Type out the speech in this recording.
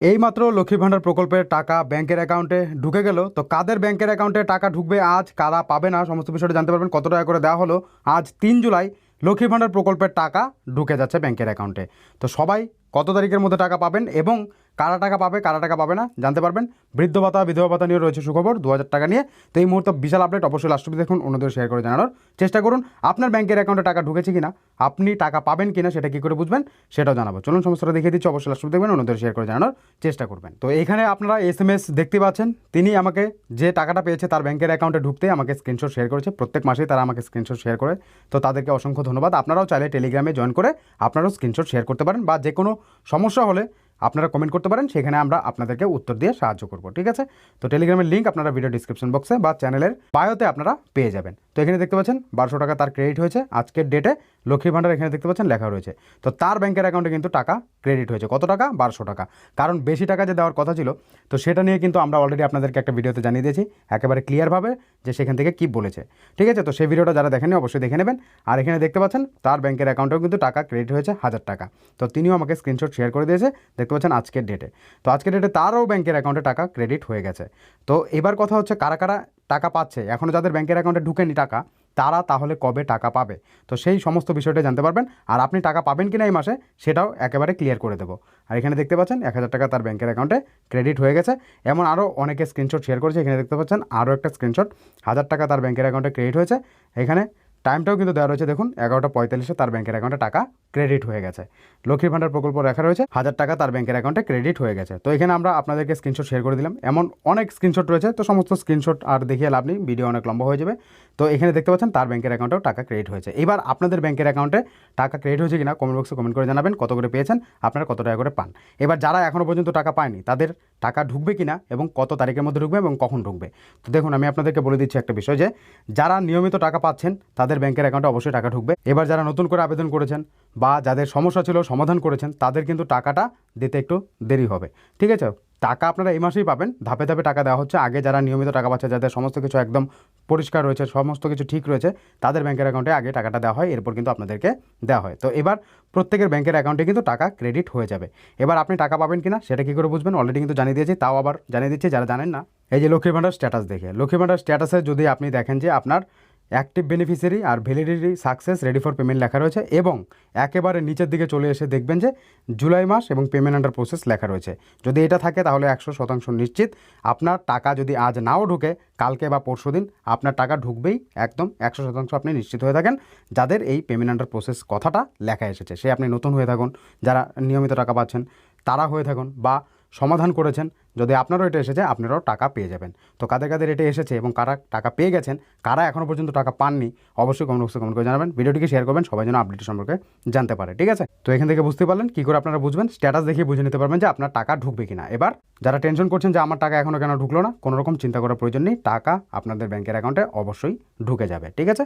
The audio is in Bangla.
এইমাত্র লক্ষ্মী ভাণ্ডার প্রকল্পের টাকা ব্যাংকের অ্যাকাউন্টে ঢুকে গেল। তো কাদের ব্যাংকের অ্যাকাউন্টে টাকা ঢুকবে আজ? কারা পাবে না? সমস্ত বিষয়টা জানতে পারবেন। কত টাকা করে দেওয়া হলো? আজ তিন জুলাই লক্ষ্মী ভাণ্ডার প্রকল্পের টাকা ঢুকে যাচ্ছে ব্যাংকের অ্যাকাউন্টে। তো সবাই কত তারিখের মধ্যে টাকা পাবেন এবং কারা টাকা পাবে, কারা টাকা পাবে না, জানতে পারবেন। বৃদ্ধ ভাতা, বিধবা ভাতা নিয়ে রয়েছে সুখবর দু হাজার টাকা নিয়ে। তো এই মুহূর্তে বিশাল আপডেট অবশ্যই লাস্ট দেখুন, অন্যদের শেয়ার করে জানানোর চেষ্টা করুন। আপনার ব্যাংকের অ্যাকাউন্টে টাকা ঢুকেছে কিনা, আপনি টাকা পাবেন কিনা, সেটা কি করে বুঝবেন, সেটাও জানাব। চলুন সমস্যাটা দেখিয়ে দিচ্ছি, অবশ্যই লাস্ট দেখবেন, অন্যদের শেয়ার করে জানানোর চেষ্টা করবেন। তো এখানে আপনারা এস এম এস দেখতে পাচ্ছেন, তিনি আমাকে যে টাকাটা পেয়েছে তার ব্যাংকের অ্যাকাউন্টে ঢুকতে আমাকে স্ক্রিনশট শেয়ার করেছে। প্রত্যেক মাসেই তারা আমাকে স্ক্রিনশট শেয়ার করে। তো তাদেরকে অসংখ্য ধন্যবাদ। আপনারাও চাইলে টেলিগ্রামে জয়েন করে আপনারাও স্ক্রিনশট শেয়ার করতে পারেন বা যে কোনো সমস্যা হলে আপনারা কমেন্ট করতে পারেন, সেখানে আমরা আপনাদেরকে উত্তর দিয়ে সাহায্য করব, ঠিক আছে? তো টেলিগ্রামের লিঙ্ক আপনারা ভিডিও ডিসক্রিপশন বক্সে বা চ্যানেলের বায়োতে আপনারা পেয়ে যাবেন। তো এখানে দেখতে পাচ্ছেন বারোশো টাকা তার ক্রেডিট হয়েছে। আজকের ডেটে লক্ষ্মী ভাণ্ডার এখানে দেখতে পাচ্ছেন লেখা রয়েছে। তো তার ব্যাংকের অ্যাকাউন্টে কিন্তু টাকা ক্রেডিট হয়েছে। কত টাকা? বারোশো টাকা। কারণ বেশি টাকা যে দেওয়ার কথা ছিল, তো সেটা নিয়ে কিন্তু আমরা অলরেডি আপনাদেরকে একটা ভিডিওতে জানিয়ে দিয়েছি। একেবারে ক্লিয়ারভাবে যে সেখান থেকে কি বলেছে। ঠিক আছে? তো সেই ভিডিওটা যারা দেখেনি অবশ্যই দেখে নেবেন। আর এখানে দেখতে পাচ্ছেন তার ব্যাংকের অ্যাকাউন্টেও কিন্তু টাকা ক্রেডিট হয়েছে হাজার টাকা। তো তিনিও আমাকে স্ক্রিনশট শেয়ার করে দিয়েছে। দেখতে পাচ্ছেন আজকের ডেটে তো আজকের ডেটে তারও ব্যাংকের অ্যাকাউন্টে টাকা ক্রেডিট হয়ে গেছে। তো এবার কথা হচ্ছে কারা কারা টাকা পাচ্ছে। এখনও যাদের ব্যাংকের অ্যাকাউন্টে ঢুকেনি টাকা, তারা তাহলে কবে টাকা পাবে? তো সেই সমস্ত বিষয়টা জানতে পারবেন। আর আপনি টাকা পাবেন কি না এই মাসে, সেটাও একেবারে ক্লিয়ার করে দেবো। আর এখানে দেখতে পাচ্ছেন, এক হাজার টাকা তার ব্যাংকের অ্যাকাউন্টে ক্রেডিট হয়ে গেছে। এমন আরও অনেকে স্ক্রিনশট শেয়ার করেছে। এখানে দেখতে পাচ্ছেন আরও একটা স্ক্রিনশট হাজার টাকা তার ব্যাংকের অ্যাকাউন্টে ক্রেডিট হয়েছে। এখানে টাইমটাও কিন্তু দেওয়া রয়েছে। দেখুন, এগারোটা পঁয়তাল্লিশে তার ব্যাংকের অ্যাকাউন্টে টাকা ক্রেডিট হয়ে গেছে। লক্ষ্মী ভাণ্ডার প্রকল্প লেখা রয়েছে, হাজার টাকা তার ব্যাংকের অ্যাকাউন্টে ক্রেডিট হয়ে গেছে। তো এখানে আমরা আপনাদেরকে স্ক্রিনশট শেয়ার করে দিলাম। এমন অনেক স্ক্রিনশট রয়েছে, তো সমস্ত স্ক্রিনশট আর দেখিয়ে লাভ নেই ভিডিও অনেক লম্বা হয়ে যাবে। তো এখানে দেখতে পাচ্ছেন, তার ব্যাংকের অ্যাকাউন্টেও টাকা ক্রেডিট হয়েছে। এবার আপনাদের ব্যাংকের অ্যাকাউন্টে টাকা ক্রেডিট হয়েছে কিনা কমেন্ট বক্সে কমেন্ট করে জানাবেন, কত করে পেয়েছেন, আপনারা কত টাকা করে পান। এবার যারা এখনও পর্যন্ত টাকা পায়নি, তাদের টাকা ঢুকবে কি না এবং কত তারিখের মধ্যে ঢুকবে এবং কখন ঢুকবে? তো দেখুন, আমি আপনাদেরকে বলে দিচ্ছি একটা বিষয় যে, যারা নিয়মিত টাকা পাচ্ছেন, তাদের ব্যাংকের অ্যাকাউন্টে অবশ্যই টাকা ঢুকবে। এবার যারা নতুন করে আবেদন করেছেন বা যাদের সমস্যা ছিল, সমাধান করেছেন, তাদের কিন্তু টাকাটা দিতে একটু দেরি হবে। ঠিক আছে? টাকা আপনারা এই মাসেই পাবেন। ধাপে ধাপে টাকা দেওয়া হচ্ছে। আগে যারা নিয়মিত টাকা পাচ্ছে, যাদের সমস্ত কিছু একদম পরিষ্কার রয়েছে, সমস্ত কিছু ঠিক রয়েছে, তাদের ব্যাংকের অ্যাকাউন্টে আগে টাকাটা দেওয়া হয়, এরপর কিন্তু আপনাদেরকে দেওয়া হয়। তো এবার প্রত্যেকের ব্যাংকের অ্যাকাউন্টে কিন্তু টাকা ক্রেডিট হয়ে যাবে। এবার আপনি টাকা পাবেন কিনা, সেটা কী করে বুঝবেন? অলরেডি কিন্তু জানিয়ে দিয়েছি, তাও আবার জানিয়ে দিচ্ছি, যারা জানেন না। এই যে লক্ষ্মী ভাণ্ডার স্ট্যাটাস দেখে। লক্ষ্মী ভাণ্ডার স্ট্যাটাসে যদি আপনি দেখেন যে আপনার active beneficiary R validity success ready for payment লেখা রয়েছে এবং একেবারে নিচের দিকে চলে এসে দেখবেন যে জুলাই মাস এবং পেমেন্ট আন্ডার প্রসেস লেখা রয়েছে। যদি এটা থাকে তাহলে একশো শতাংশ নিশ্চিত। আপনার টাকা যদি আজ নাও ঢুকে, কালকে বা পরশু দিন আপনার টাকা ঢুকবেই, একদম একশো শতাংশ আপনি নিশ্চিত হয়ে থাকেন যাদের এই পেমেন্ট আন্ডার প্রসেস কথাটা লেখা এসেছে। সে আপনি নতুন হয়ে থাকুন, যারা নিয়মিত টাকা পাচ্ছেন, তারা হয়ে থাকুন বা সমাধান করেছেন। যদি আপনারও এটা এসেছে, আপনারাও টাকা পেয়ে যাবেন। তো কাদের কাদের এটা এসেছে এবং কারা টাকা পেয়ে গেছেন, কারা এখনও পর্যন্ত টাকা পাননি, অবশ্যই কমেন্ট বক্সে কমেন্ট করে জানাবেন। ভিডিওটিকে শেয়ার করবেন, সবাই যেন আপডেট সম্পর্কে জানতে পারে, ঠিক আছে? তো এখান থেকে বুঝতে পারলেন, কী করে আপনারা বুঝবেন স্ট্যাটাস দেখিয়ে বুঝে নিতে পারবেন যে আপনার টাকা ঢুকবে কিনা। এবার, যারা টেনশন করছেন যে আমার টাকা এখনও কেন ঢুকলো না কোনো রকম চিন্তা করার প্রয়োজন নেই, টাকা আপনাদের ব্যাংকের অ্যাকাউন্টে অবশ্যই ঢুকে যাবে, ঠিক আছে?